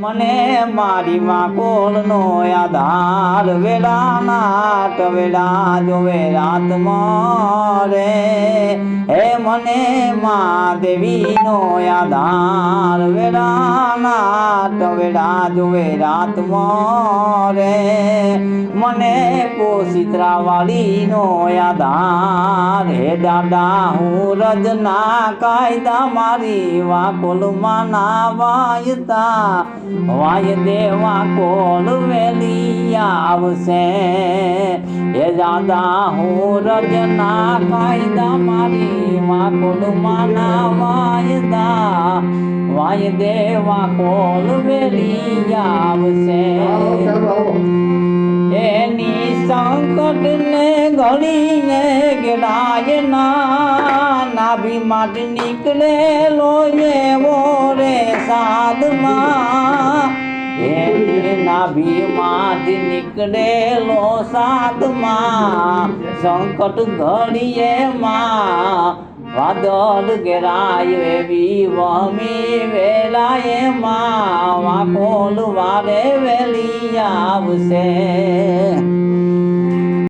મને મારી માં કોલનો આધાર વેળાના ટવેડા જોવે રાત રે હે મને મા દેવીનો આધાર વેળાના ટવેડા જોવે રાત રે મને પોસિત્રા વાલીનો આધાર હે દાદા, હું રજના કાયદા મારી વાકોલમાં ના વાયતા વાય દેવા કોલ વેલી આવશે. એ દાદા, હું રજના કાયદા મારી વાકોલમાં ના વાયદા વાય દેવા કોલ વેલી આવશે. એની સંકટ ને ઘડીને ગેડાય ના, નાભી માટે નીકળેલો એવો રે સાધમાં એની નાભી માંથી નીકળેલો સાધમાં સંકટ ઘડીએ માં, વાદળ ઘેરાય એવી વમી વેલાએ માં. વાકોલ વારે વેલી આવશે.